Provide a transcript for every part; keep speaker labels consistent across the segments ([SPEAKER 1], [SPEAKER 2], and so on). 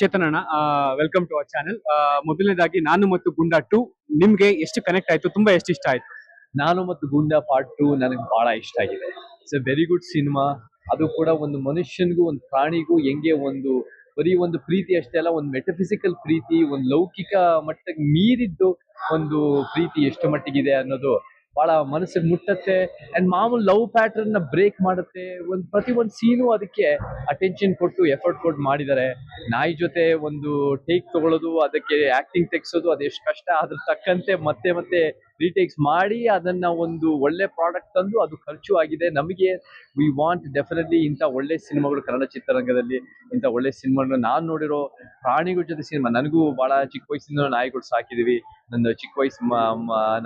[SPEAKER 1] ಚೇತನಣ್ಣ welcome to our channel ಮೊದಲನೇದಾಗಿ ನಾನು ಮತ್ತು ಗುಂಡಾ ಟು ನಿಮ್ಗೆ ಎಷ್ಟು ಕನೆಕ್ಟ್ ಆಯ್ತು? ತುಂಬಾ ಎಷ್ಟು ಇಷ್ಟ ಆಯ್ತು?
[SPEAKER 2] ನಾನು ಮತ್ತು ಗುಂಡಾ ಪಾರ್ಟ್ ಟು ನನಗೆ ಬಹಳ ಇಷ್ಟ ಆಗಿದೆ. It's a very good cinema ಅದು ಕೂಡ ಒಂದು ಮನುಷ್ಯನಿಗೂ, ಒಂದು ಪ್ರಾಣಿಗೂ ಹೆಂಗೆ ಒಂದು ಬರೀ ಒಂದು ಪ್ರೀತಿ ಅಷ್ಟೇ ಅಲ್ಲ, ಒಂದು ಮೆಟಫಿಸಿಕಲ್ ಪ್ರೀತಿ, ಒಂದು ಲೌಕಿಕ ಮಟ್ಟಕ್ಕೆ ಮೀರಿದ್ದು ಒಂದು ಪ್ರೀತಿ ಎಷ್ಟು ಮಟ್ಟಿಗಿದೆ ಅನ್ನೋದು ಬಹಳ ಮನಸ್ಸಿಗೆ ಮುಟ್ಟತ್ತೆ. ಅಂಡ್ ಮಾಮೂಲು ಲವ್ ಪ್ಯಾಟರ್ನ್ನ ಬ್ರೇಕ್ ಮಾಡುತ್ತೆ. ಒಂದು ಪ್ರತಿ ಒಂದು ಸೀನು ಅದಕ್ಕೆ ಅಟೆನ್ಷನ್ ಕೊಟ್ಟು ಎಫರ್ಟ್ ಕೊಟ್ಟು ಮಾಡಿದ್ದಾರೆ ನಾಯಿ ಜೊತೆ ಒಂದು ಟೇಕ್ ತಗೊಳ್ಳೋದು ಅದಕ್ಕೆ ಆಕ್ಟಿಂಗ್ ತೆಗ್ಸೋದು ಅದೆಷ್ಟು ಕಷ್ಟ. ಅದ್ರ ತಕ್ಕಂತೆ ಮತ್ತೆ ಮತ್ತೆ ರೀಟೇಕ್ಸ್ ಮಾಡಿ ಅದನ್ನ ಒಂದು ಒಳ್ಳೆ ಪ್ರಾಡಕ್ಟ್ ತಂದು ಅದು ಖರ್ಚು ಆಗಿದೆ. ನಮಗೆ ವಿ ವಾಂಟ್ ಡೆಫಿನೆಟ್ಲಿ ಇಂಥ ಒಳ್ಳೆ ಸಿನಿಮಾಗಳು ಕನ್ನಡ ಚಿತ್ರರಂಗದಲ್ಲಿ, ಇಂಥ ಒಳ್ಳೆ ಸಿನಿಮಾಗಳು ನಾನು ನೋಡಿರೋ ಪ್ರಾಣಿಗಳ ಜೊತೆ ಸಿನಿಮಾ, ನನಗೂ ಬಹಳ ಚಿಕ್ಕ ವಯಸ್ಸಿಂದ ನಾಯಿಗಳು ಸಾಕಿದೀವಿ. ನನ್ನ ಚಿಕ್ಕ ವಯಸ್ಸು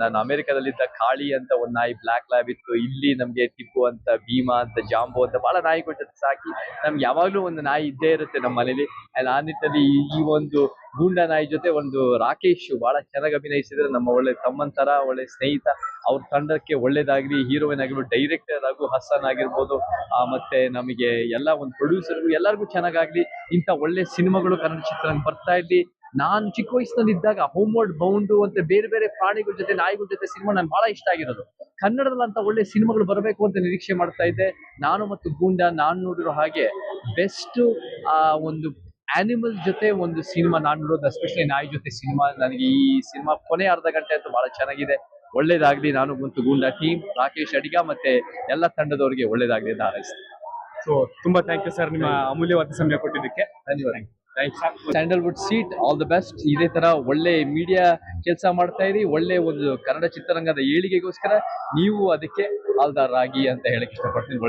[SPEAKER 2] ನಾನು ಅಮೆರಿಕದಲ್ಲಿದ್ದ ಕಾಳಿ ಅಂತ ಒಂದು ನಾಯಿ ಬ್ಲಾಕ್ ಲ್ಯಾಬ್ ಇತ್ತು. ಇಲ್ಲಿ ನಮಗೆ ಟಿಪ್ಪು ಅಂತ, ಭೀಮಾ ಅಂತ, ಜಾಂಬೋ ಅಂತ ಬಹಳ ನಾಯಿಗಳ ಜೊತೆ ಸಾಕಿ ನಮ್ಗೆ ಯಾವಾಗ್ಲೂ ಒಂದು ನಾಯಿ ಇದ್ದೇ ಇರುತ್ತೆ ನಮ್ಮ ಮನೇಲಿ. ಅಂಡ್ ಆ ನಿಟ್ಟಿನಲ್ಲಿ ಈ ಒಂದು ಗೂಂಡ ನಾಯಿ ಜೊತೆ ಒಂದು ರಾಕೇಶ್ ಬಹಳ ಚೆನ್ನಾಗಿ ಅಭಿನಯಿಸಿದ್ರೆ ನಮ್ಮ ಒಳ್ಳೆ ತಮ್ಮನ್ ತರ, ಒಳ್ಳೆ ಸ್ನೇಹಿತ, ಅವ್ರ ತಂಡಕ್ಕೆ ಒಳ್ಳೇದಾಗ್ಲಿ ಹೀರೋಯಿನ್ ಆಗಿರ್ಬೋದು ಡೈರೆಕ್ಟರ್ ಆಗು ಹಸನ್ ಆಗಿರ್ಬೋದು ಮತ್ತೆ ನಮಗೆ ಎಲ್ಲ ಒಂದು ಪ್ರೊಡ್ಯೂಸರ್ಗೂ ಎಲ್ಲರಿಗೂ ಚೆನ್ನಾಗಾಗ್ಲಿ, ಇಂಥ ಒಳ್ಳೆ ಸಿನಿಮಾಗಳು ಕನ್ನಡ ಚಿತ್ರ ಬರ್ತಾ ಇರ್ಲಿ. ನಾನು ಚಿಕ್ಕ ವಯಸ್ಸಿನಲ್ಲಿ ಇದ್ದಾಗ ಹೋಮ್ವರ್ಡ್ ಬೌಂಡು ಅಂತ ಬೇರೆ ಬೇರೆ ಪ್ರಾಣಿಗಳ ಜೊತೆ, ನಾಯಿಗಳ ಜೊತೆ ಸಿನಿಮಾ ನನ್ಗೆ ಬಹಳ ಇಷ್ಟ ಆಗಿರೋದು. ಕನ್ನಡದಲ್ಲಿ ಅಂತ ಒಳ್ಳೆ ಸಿನಿಮಾಗಳು ಬರಬೇಕು ಅಂತ ನಿರೀಕ್ಷೆ ಮಾಡ್ತಾ ಇದ್ದೆ. ನಾನು ಮತ್ತು ಗೂಂಡ, ನಾನು ನೋಡಿರೋ ಹಾಗೆ ಬೆಸ್ಟ್ ಆ, ಒಂದು ಆನಿಮಲ್ ಜೊತೆ ಒಂದು ಸಿನಿಮಾ ನಾನು ನೋಡೋದು ಎಸ್ಪೆಷಲಿ ನಾಯಿ ಜೊತೆ ಸಿನಿಮಾ ನನಗೆ ಈ ಸಿನಿಮಾ ಕೊನೆ ಅರ್ಧ ಗಂಟೆ ಅಂತೂ ಬಹಳ ಚೆನ್ನಾಗಿದೆ. ಒಳ್ಳೇದಾಗ್ಲಿ ನಾನು ಗುಂತು ಗೂಂಡಾ ಟೀಮ್ ರಾಕೇಶ್ ಅಡಿಗ ಮತ್ತೆ ಎಲ್ಲ ತಂಡದವರಿಗೆ ಒಳ್ಳೇದಾಗ್ಲಿ ಅಂತ ಹಾರೈಸ್ತೀನಿ.
[SPEAKER 1] ಸೊ ತುಂಬಾ ಥ್ಯಾಂಕ್ ಯು ಸರ್ ನಿಮ್ಮ ಅಮೂಲ್ಯವಾದ ಸಮಯ ಕೊಟ್ಟಿದ್ದಕ್ಕೆ.
[SPEAKER 2] ಧನ್ಯವಾದ Sandalwood seat all the best ಇದೇ ತರ ಒಳ್ಳೆ ಮೀಡಿಯಾ ಕೆಲಸ ಮಾಡ್ತಾ ಇರಿ ಒಳ್ಳೆ ಒಂದು ಕನ್ನಡ ಚಿತ್ರರಂಗದ ಏಳಿಗೆಗೋಸ್ಕರ ನೀವು ಅದಕ್ಕೆ ಆಲ್ದಾರಾಗಿ ಅಂತ ಹೇಳಕ್ ಇಷ್ಟಪಡ್ತೀನಿ.